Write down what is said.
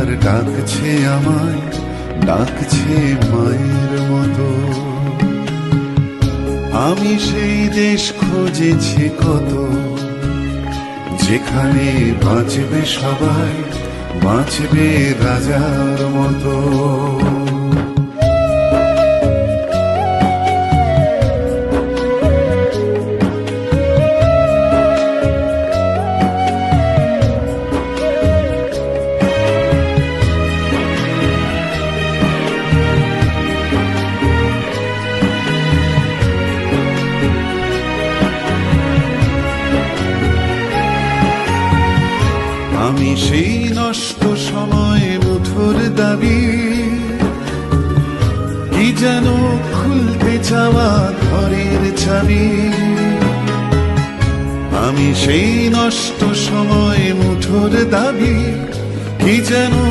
আর ডাকছে আমায়, ডাকছে মায়ের মতো। আমি সেই দেশ খুঁজেছি কত, যেখানে বাঁচবে সবাই, বাঁচবে রাজার মতো। আমি সেই নষ্ট সময় মুঠোর দাবি। কি যেন খুলতে চাওয়া ঘরের চাবি আমি সেই নষ্ট সময় মুঠোর দাবি। কি যেন